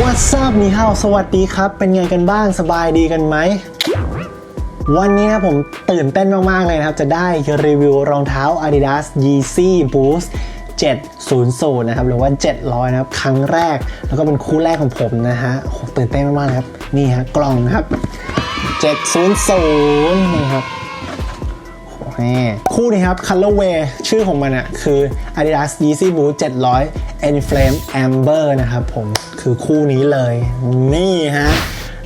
What's up นี่ฮาวสวัสดีครับ เป็นไงกันบ้างสบายดีกันไหม วันนี้นะผมตื่นเต้นมาก ๆ เลยนะครับ จะได้รีวิวรองเท้า Adidas Yeezy Boost 700นะครับหรือว่า 700 นะครับ ครั้งแรก แล้วก็เป็นคู่แรกของผมนะฮะตื่นเต้นมากๆเลยครับ นี่ฮะกล่องนะครับ 700 นี่ครับ นี่คู่นี้ครับ Colorway ชื่อของมันอะคือ Adidas Yeezy Boost 700 Enflame Amber นะครับผมคือคู่นี้เลย นี่ฮะ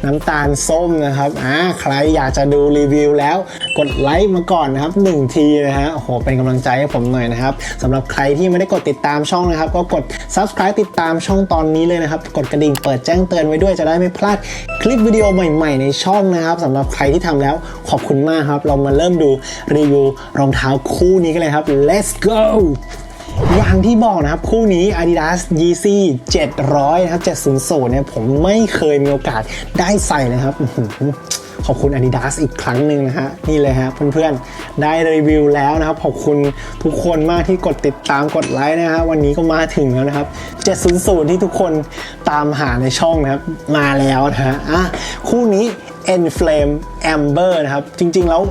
น้ำตาลส้มนะครับอ่าใครอยากจะดูรีวิวแล้วกดไลค์มาก่อนนะครับ1ทีนะฮะโหเป็นกำลังใจให้ผมหน่อยนะครับสำหรับใครที่ไม่ได้กดติดตามช่องนะครับ ก็กด subscribe ติดตามช่องตอนนี้เลยนะครับ กดกระดิ่งเปิดแจ้งเตือนไว้ด้วยจะได้ไม่พลาดคลิปวิดีโอใหม่ ๆ ในช่องนะครับสำหรับใครที่ทำแล้วขอบคุณมากครับ เรามาเริ่มดูรีวิวรองเท้าคู่นี้กันเลยครับ let's go อย่างที่บอกนะครับ คู่นี้ Adidas Yeezy 700 นะครับ 700 เนี่ยผมไม่เคยมีโอกาสได้ใส่เลยครับขอบคุณ Adidas อีกครั้งหนึ่งนะฮะ นี่เลยฮะเพื่อนๆ ได้รีวิวแล้วนะครับ ขอบคุณทุกคนมากที่กดติดตามกดไลค์นะฮะ วันนี้ก็มาถึงแล้วนะครับ 700 ที่ทุกคนตามหาในช่องนะครับ มาแล้วนะฮะอะคู่นี้ Enflame Amber นะครับ จริงๆแล้ว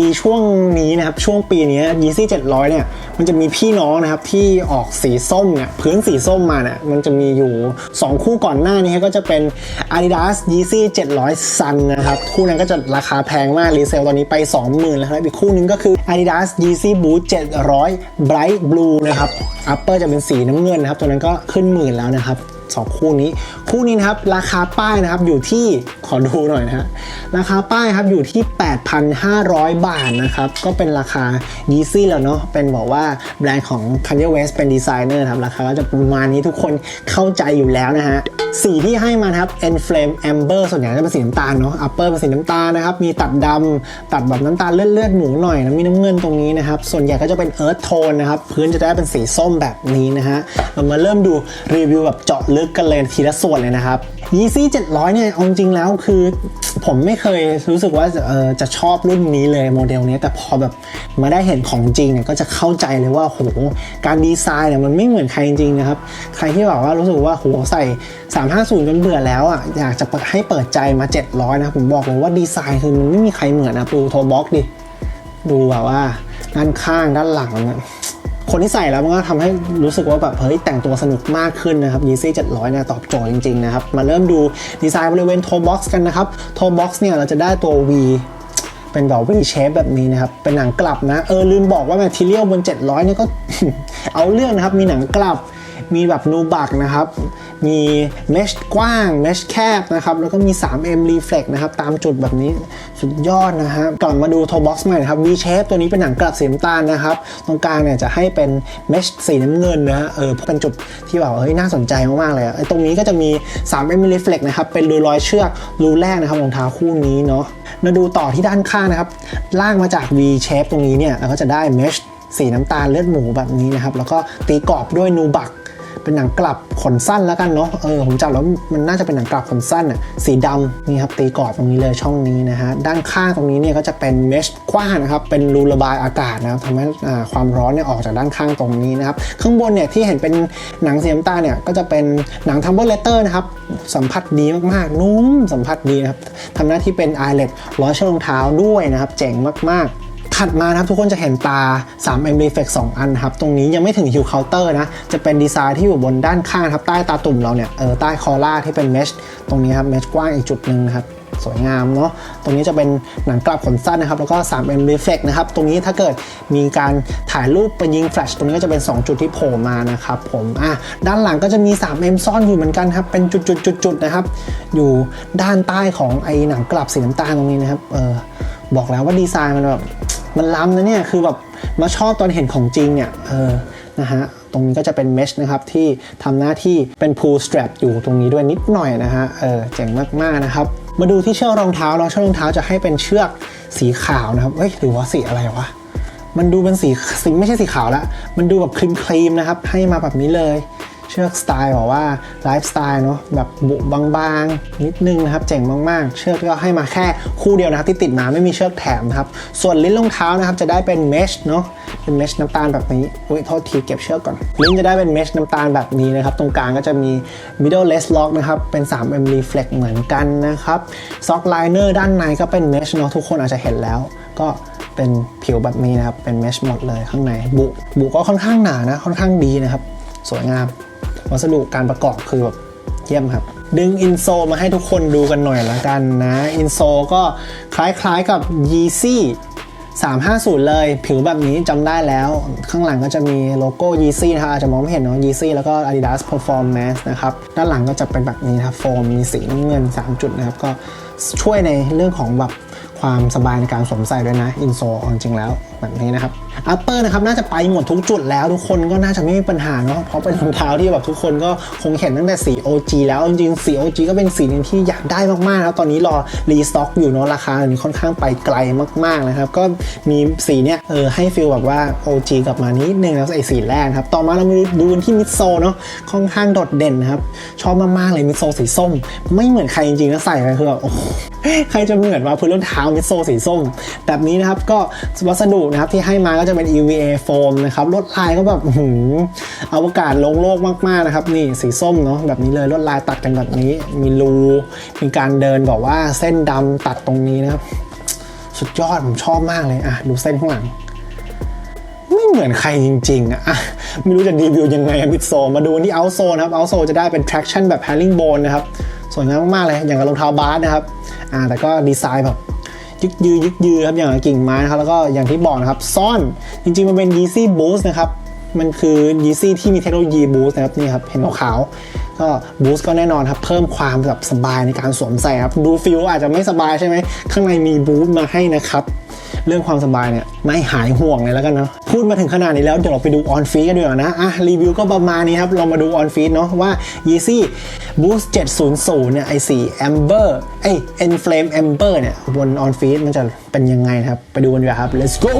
อช่วงนี้นะครับช่วงปีนี้ยีซี่700เนี่ยมันจะมีพี่น้องนะครับที่ออกสีส้มเนี่ยพื้นสีส้มมาเนี่ยมันจะมีอยู่ 2 คู่ก่อนหน้านี้ก็จะเป็น Adidas Yeezy 700 Sun นะครับคู่นั้นก็จะราคาแพงมากรีเซลตอนนี้ไป 20,000แล้วครับอีกคู่นึงก็คือ Adidas Yeezy Boost 700 Bright Blue นะครับ Upper จะเป็นสีน้ำเงินนะครับตัวนั้นก็ขึ้นหมื่นแล้วนะครับ สองคู่นี้ คู่นี้นะครับราคาป้ายนะครับอยู่ที่ขอดูหน่อยนะฮะราคาป้ายครับอยู่ที่ 8,500 บาทนะครับก็เป็นราคา Yeezy แล้วเนาะเป็นบอกว่าแบรนด์ของ Kanye West เป็นดีไซเนอร์ครับราคาก็จะประมาณนี้ทุกคนเข้าใจอยู่แล้วนะฮะสีที่ให้มาครับ Enflame Amber ส่วนใหญ่จะเป็นสีน้ำตาลเนาะ Upper เป็นสีน้ำตาลนะครับ มีตัดดำตัดแบบน้ำตาลเลือดเลือดหมูหน่อยนะมีน้ำเงินตรงนี้นะครับ ส่วนใหญ่ก็จะเป็น Earth Tone นะครับ พื้นจะได้เป็นสีส้มแบบนี้นะฮะ เรามาเริ่มดูรีวิวแบบเจาะลึกกันเลยทีละส่วนเลยนะครับ Yeezy 700เนี่ยเอาจริงแล้วคือผมไม่เคยรู้สึกว่าเออจะชอบรุ่นนี้เลยโมเดลนี้แต่พอแบบมาได้เห็นของจริงเนี่ยก็จะเข้าใจเลยว่าโหการดีไซน์เนี่ยมันไม่เหมือนใครจริงๆนะครับ ใครที่แบบว่ารู้สึกว่าโหใส่ 350 จนเบื่อแล้วอะอยากจะให้เปิดใจมา 700 นะ ผมบอกเลยว่าดีไซน์คือมันไม่มีใครเหมือนนะดูโทบ็อกดิดูแบบว่าด้านข้างด้านหลังเนี่ย คนที่ใส่แล้วมันก็ทำให้รู้สึกว่าแบบเฮ้ยแต่งตัวสนุกมากขึ้นนะครับยีซี่700เนี่ยตอบโจทย์จริงๆนะครับ มาเริ่มดูดีไซน์บริเวณโทบ็อกซ์กันนะครับโทบ็อกซ์เนี่ยเราจะได้ตัว V เป็นแบบ V shape แบบนี้นะครับ เป็นหนังกลับนะ เออลืมบอกว่าแมทเทียลบน 700เนี่ยก็เอาเรื่องนะครับ มีหนังกลับ มีแบบนูบักนะครับ มีเมชกว้างเมชแคบนะครับ แล้วก็มี 3M reflex นะครับ ตามจุดแบบนี้สุดยอดนะฮะกลับมาดูโทบ็อกซ์ใหม่นะครับ V shape ตัวนี้เป็นหนังกลับสีน้ำตาลนะครับ ตรงกลางเนี่ยจะให้เป็นเมชสีน้ำเงินนะฮะเออเป็นจุดที่แบบเฮ้ยน่าสนใจมากๆเลยไอ้ตรงนี้ก็จะมี 3M reflex นะครับ เป็นรูรอยเชือกรูแรกนะครับรองเท้าคู่นี้เนาะมาดูต่อที่ด้านข้างนะครับลากมาจาก V shape ตรงนี้เนี่ยเราก็จะได้เมชสีน้ำตาลเลือดหมูแบบนี้นะครับ แล้วก็ตีกรอบด้วยนูบัก เป็นหนังกลับขนสั้นแล้วกันเนาะเออผมจำแล้วมันน่าจะเป็นหนังกลับขนสั้นอะสีดำนี่ครับตีกรอบตรงนี้เลยช่องนี้นะฮะด้านข้างตรงนี้เนี่ยก็จะเป็นเมชกว้างนะครับเป็นรูระบายอากาศนะครับทำให้อ่าความร้อนเนี่ยออกจากด้านข้างตรงนี้นะครับข้างบนเนี่ยที่เห็นเป็นหนังสีน้ำตาลเนี่ยก็จะเป็นหนังทัมเบอร์เลเตอร์นะครับสัมผัสดีมากๆ นุ่มสัมผัสดีนะครับทำหน้าที่เป็นไอเล็ตร้อเชือกรองเท้าด้วยนะครับเจ๋งมากๆ ถัดมานะครับทุกคนจะเห็นตา 3M Reflex 2 อันครับ ตรงนี้ยังไม่ถึง Hue Counter นะ จะเป็นดีไซน์ที่อยู่บนด้านข้างครับใต้ตาตุ่มเราเนี่ย เออใต้คอล่าที่เป็นเมชตรงนี้ครับเมชกว้างอีกจุดหนึ่งนะครับสวยงามเนาะ ตรงนี้จะเป็นหนังกลับขนสั้นนะครับ แล้วก็ 3M Reflex นะครับ ตรงนี้ถ้าเกิดมีการถ่ายรูปไปยิงแฟลชตรงนี้ก็จะเป็น 2 จุดที่โผล่มานะครับผม อะ ด้านหลังก็จะมี 3M ซ่อนอยู่เหมือนกันครับ เป็นจุดๆๆนะครับ อยู่ด้านใต้ของไอ้หนังกลับสีน้ำตาลตรงนี้นะครับ เออ บอกแล้วว่าดีไซน์มันแบบ มันล้ำนะเนี่ยคือแบบมาชอบตอนเห็นของจริงเนี่ยเออนะฮะตรงนี้ก็จะเป็นเมชนะครับที่ทำหน้าที่เป็น pull strap อยู่ตรงนี้ด้วยนิดหน่อยนะฮะเออเจ๋งมากๆนะครับ มาดูที่เชือกรองเท้าเนาเชือกรองเท้าจะให้เป็นเชือกสีขาวนะครับเอ้ยหรือว่าสีอะไรวะมันดูเป็นสีสีไม่ใช่สีขาวละมันดูแบบครีมครีมๆนะครับให้มาแบบนี้เลย เชือกสไตล์บอกว่าไลฟ์สไตล์เนาะแบบบุบางๆ นิดนึงนะครับ เจ๋งมากๆ เชือกก็ให้มาแค่คู่เดียวนะครับที่ติดมาไม่มีเชือกแถมนะครับ ส่วนลิ้นรองเท้านะครับจะได้เป็นเมชเนาะเป็นเมชน้ำตาลแบบนี้อุ้ยโทษทีเก็บเชือกก่อน ลิ้นจะได้เป็นเมชน้ำตาลแบบนี้นะครับ ตรงกลางก็จะมี middle less lock นะครับ เป็น 3M reflex เหมือนกันนะครับ sock liner ด้านในก็เป็นเมชเนาะทุกคนอาจจะเห็นแล้ว ก็เป็นผิวแบบนี้นะครับ เป็นเมชหมดเลยข้างในบุบุก็ค่อนข้างหนานะค่อนข้างดีนะครับ สวยงาม วัสดุการประกอบคือแบบเยี่ยมครับ ดึงอินโซมาให้ทุกคนดูกันหน่อยละกันนะ อินโซก็คล้ายๆกับ Yeezy 350 เลย ผิวแบบนี้จำได้แล้ว ข้างหลังก็จะมีโลโก้ Yeezy นะครับอาจจะมองไม่เห็นเนาะ Yeezy แล้วก็ Adidas Performance นะครับ ด้านหลังก็จะเป็นแบบนี้นะครับโฟมมีสีน้ำเงิน 3 จุดนะครับ ก็ช่วยในเรื่องของแบบความสบายในการสวมใส่ด้วยนะ อินโซจริงๆแล้ว แบบนี้นะครับอัปเปอร์นะครับน่าจะไปหมดทุกจุดแล้วทุกคนก็น่าจะไม่มีปัญหาเนาะเพราะเป็นรองเท้าที่แบบทุกคนก็คงเห็นตั้งแต่สี OG แล้วจริงๆสี OG ก็เป็นสีหนึงที่อยากได้มากๆแล้วตอนนี้รอรีสต็อกอยู่เนาะราคาอันนี้ค่อนข้างไปไกลมากๆนะครับก็มีสีเนี้ยเออให้ฟีลแบบว่า OG กลับมานิดนึงแล้วไอ้สีแรกครับต่อมาเรามาดูที่มิดโซเนาะค่อนข้างโดดเด่นนะครับชอบมากๆเลยมิดโซสีส้ม ไม่เหมือนใครจริงๆนะใส่ไปคือแบบใครจะเหมือนว่าพื้นรองเท้ามิดโซสีส้ม แบบนี้นะครับก็วัสดุนะครับที่ให้มาก็จะเป็น EVA โฟมนะครับลวดลายก็แบบหืออวกาศลงโลกมากๆนะครับนี่สีส้มเนาะแบบนี้เลยลวดลายตัดกันแบบนี้ มีรูมีการเดินบอกว่าเส้นดำตัดตรงนี้นะครับสุดยอดผมชอบมากเลยอะดูเส้นข้างหลังไม่เหมือนใครจริงๆอะอะ ไม่รู้จะรีวิวยังไงมิดโซมาดูที่เอาโซนะครับเอาโซจะได้เป็น traction แบบ herringbone นะครับ สวยงามมากๆเลย อย่างกับรองเท้าบาสนะครับ อ่า แต่ก็ดีไซน์แบบ ยึกยือยึกยือครับอย่างกิ่งไม้นะครับแล้วก็อย่างที่บอกนะครับ ซ่อนจริงๆ มันเป็น Yeezy Boost นะครับ มันคือ Yeezy ที่มีเทคโนโลยี Boost นะครับนี่ครับเห็นขาวก็ Boost ก็แน่นอนครับ เพิ่มความแบบสบายในการสวมใส่ครับ ดูฟิลอาจจะไม่สบายใช่ไหมข้างในมี Boost มาให้นะครับ เรื่องความสบายเนี่ยไม่หายห่วงเลยแล้วกันเนาะพูดมาถึงขนาดนี้แล้วเดี๋ยวเราไปดูออนฟีกันดีกว่านะอะรีวิวก็ประมาณนี้ครับ เรามาดูออนฟีเนาะว่า Yeezy Boost 700 เนี่ยไอสี Amber ไอ Enflame Amber เนี่ยบนออนฟีมันจะเป็นยังไงครับ ไปดูกันดีกว่าครับ let's go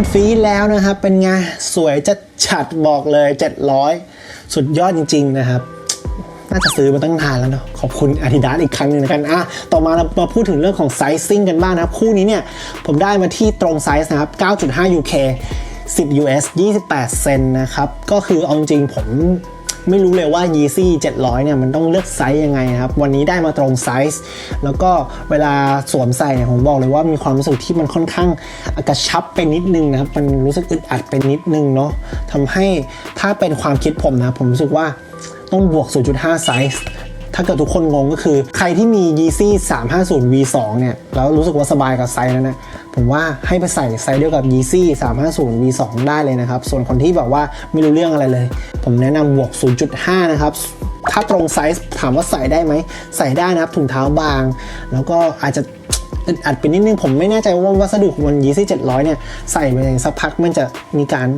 ออนฟีแล้วนะครับ เป็นไง สวยจะฉัดบอกเลย 700 สุดยอดจริง ๆ นะครับน่าจะซื้อมาตั้งนานแล้วเนาะขอบคุณ Adidas อีกครั้งหนึ่งนะกันอะต่อมาเรามาพูดถึงเรื่องของไซซิ่งกันบ้างนะครับ คู่นี้เนี่ยผมได้มาที่ตรงไซส์นะครับ 9.5 UK 10 US 28 เซนนะครับ ก็คือเอาจริงๆผม ไม่รู้เลยว่า Yeezy 700 เนี่ยมันต้องเลือกไซส์ยังไงนะครับ วันนี้ได้มาตรงไซส์แล้วก็เวลาสวมใส่เนี่ยผมบอกเลยว่ามีความรู้สึกที่มันค่อนข้างกระชับไปนิดนึงนะครับ มันรู้สึกอึดอัดไปนิดนึงเนาะทำให้ถ้าเป็นความคิดผมนะผมรู้สึกว่าต้องบวก 0.5 ไซส์ ถ้าเกิดทุกคนงงก็คือ ใครที่มี Yeezy 350 V2 เนี่ย แล้วรู้สึกว่าสบายกับไซส์นั้นนะผมว่าให้ไปใส่ไซส์เดียวกับ Yeezy 350 V2 ได้เลยนะครับ ส่วนคนที่แบบว่าไม่รู้เรื่องอะไรเลย ผมแนะนำบวก 0.5 นะครับถ้าตรงไซส์ถามว่าใส่ได้ไหม ใส่ได้นะครับถุงเท้าบาง แล้วก็อาจจะ อึดอัดไปนิดนึง ผมไม่แน่ใจว่าวัสดุของมัน Yeezy 700เนี่ย ใส่ไปสักพักมันจะมีการ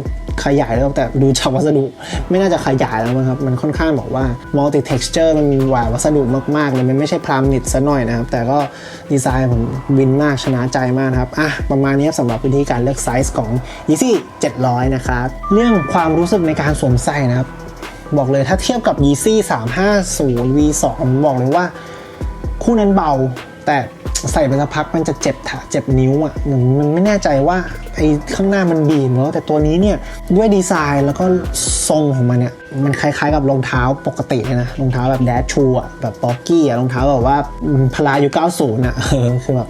ขยายแล้วแต่ดูจากวัสดุ ไม่น่าจะขยายแล้วมั้งครับ มันค่อนข้างบอกว่า multi texture มันมีหลายวัสดุมากๆเลยมันไม่ใช่พรามนิดซะหน่อยนะครับ แต่ก็ดีไซน์ผมวินมากชนะใจมากนะครับอะประมาณนี้สำหรับวิธีการเลือกไซส์ของ Yeezy 700นะครับเรื่องความรู้สึกในการสวมใส่นะครับบอกเลยถ้าเทียบกับ Yeezy 350 V2 ผมบอกเลยว่า คู่นั้นเบาแต่ ใส่ไปสักพักมันจะเจ็บถะเจ็บนิ้วอะมันมันไม่แน่ใจว่าไอ้ข้างหน้ามันบีบเนาะแต่ตัวนี้เนี่ยด้วยดีไซน์แล้วก็ทรงของมันเนี่ยมันคล้ายๆกับรองเท้าปกติเลยนะรองเท้าแบบแดชชูอะแบบป๊อกกี้อะรองเท้าแบบว่าพลายุค90อะเออคือแบบ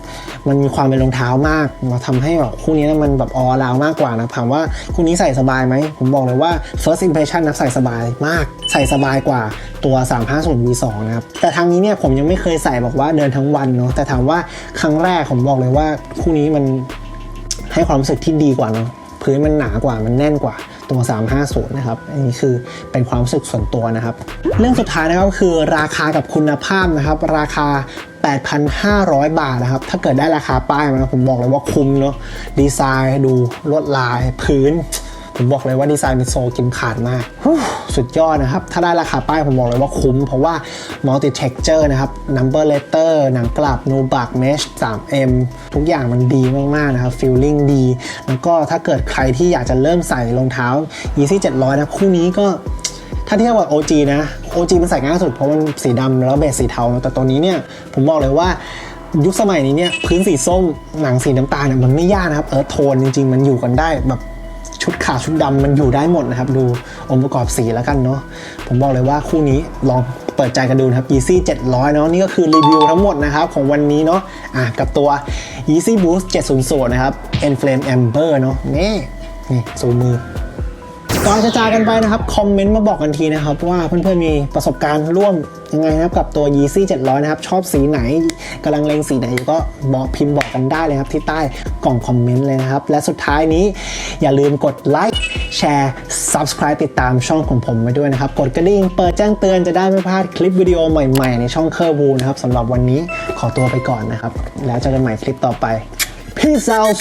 มันมีความเป็นรองเท้ามากมาทำให้แบบคู่นี้มันแบบออราวมากกว่านะถามว่าคู่นี้ใส่สบายไหมผมบอกเลยว่า first impression นะใส่สบายมาก ใส่สบายกว่าตัว 350 V2 นะครับแต่ทางนี้เนี่ยผมยังไม่เคยใส่บอกว่าเดินทั้งวันเนาะแต่ถามว่าครั้งแรกผมบอกเลยว่าคู่นี้มันให้ความรู้สึกที่ดีกว่าเนาะพื้นมันหนากว่ามันแน่นกว่าตัว 350 นะครับ อันนี้คือเป็นความรู้สึกส่วนตัวนะครับ เรื่องสุดท้ายนะครับคือราคากับคุณภาพนะครับ ราคา 8,500 บาทนะครับ ถ้าเกิดได้ราคาป้ายมาผมบอกเลยว่าคุ้มเนาะดีไซน์ดูลวดลายพื้น ผมบอกเลยว่าดีไซน์มิโซกินขาดมาก สุดยอดนะครับ ถ้าได้ราคาป้ายผมบอกเลยว่าคุ้ม เพราะว่า multi texture นะครับ number letter หนังกลับ นูบัก mesh 3M ทุกอย่างมันดีมาก ๆ นะครับ feeling ดี แล้วก็ถ้าเกิดใครที่อยากจะเริ่มใส่รองเท้า Yeezy 700 นะ คู่นี้ก็ถ้าเทียบกับ OG นะ OG มันใส่ง่ายสุดเพราะมันสีดำแล้วเบสสีเทา แต่ตัวนี้เนี่ยผมบอกเลยว่ายุคสมัยนี้เนี่ยพื้นสีส้มหนังสีน้ำตาลเนี่ยมันไม่ยากนะครับเออโทนจริง ๆ มันอยู่กันได้แบบ ชุดขาวชุดดำมันอยู่ได้หมดนะครับ ดูองค์ประกอบสีแล้วกันเนาะผมบอกเลยว่าคู่นี้ลองเปิดใจกันดูนะครับ Yeezy 700 เนาะนี่ก็คือรีวิวทั้งหมดนะครับ ของวันนี้เนาะอะกับตัว Yeezy Boost 700 นะครับ Enflame Amber เนาะนี่นี่สูมือ ก่อนจะจากกันไปนะครับ คอมเมนต์มาบอกกันทีนะครับ ว่าเพื่อนๆมีประสบการณ์ร่วมยังไงนะครับกับตัว Yeezy 700 นะครับ ชอบสีไหนกำลังเลงสีไหนอยู่ก็บอกพิมพ์บอกกันได้เลยครับ ที่ใต้กล่องคอมเมนต์เลยนะครับ และสุดท้ายนี้อย่าลืมกดไลค์แชร์ Subscribe ติดตามช่องของผมไว้ด้วยนะครับ กดกระดิ่งเปิดแจ้งเตือนจะได้ไม่พลาดคลิปวิดีโอใหม่ๆ ในช่องเคอร์บูนะครับสำหรับวันนี้ขอตัวไปก่อนนะครับ แล้วเจอกันใหม่คลิปต่อไป Peace out